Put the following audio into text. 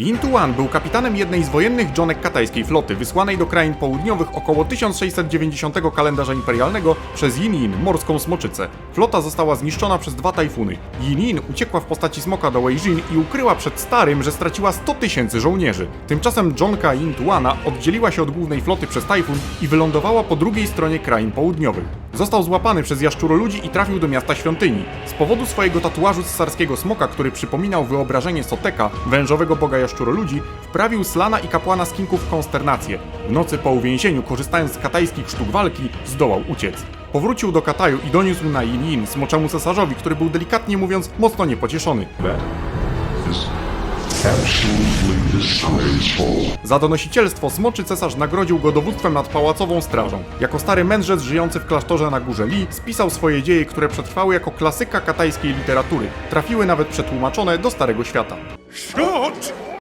Yin Tuan był kapitanem jednej z wojennych dżonek katajskiej floty, wysłanej do krain południowych około 1690 kalendarza imperialnego przez Yin Yin, morską smoczycę. Flota została zniszczona przez dwa tajfuny. Yin Yin uciekła w postaci smoka do Weijin i ukryła przed starym, że straciła 100 tysięcy żołnierzy. Tymczasem dżonka Yin Tuana oddzieliła się od głównej floty przez tajfun i wylądowała po drugiej stronie krain południowych. Został złapany przez jaszczuroludzi i trafił do miasta świątyni. Z powodu swojego tatuażu z sarskiego smoka, który przypominał wyobrażenie Soteka, wężowego boga jaszczuroludzi, wprawił Slana i kapłana Skinków w konsternację. W nocy po uwięzieniu, korzystając z katajskich sztuk walki, zdołał uciec. Powrócił do Kataju i doniósł na Yin Yin, smoczemu cesarzowi, który był delikatnie mówiąc mocno niepocieszony. Za donosicielstwo smoczy cesarz nagrodził go dowództwem nad pałacową strażą. Jako stary mędrzec żyjący w klasztorze na górze Li, spisał swoje dzieje, które przetrwały jako klasyka katajskiej literatury. Trafiły nawet przetłumaczone do Starego Świata. Shot!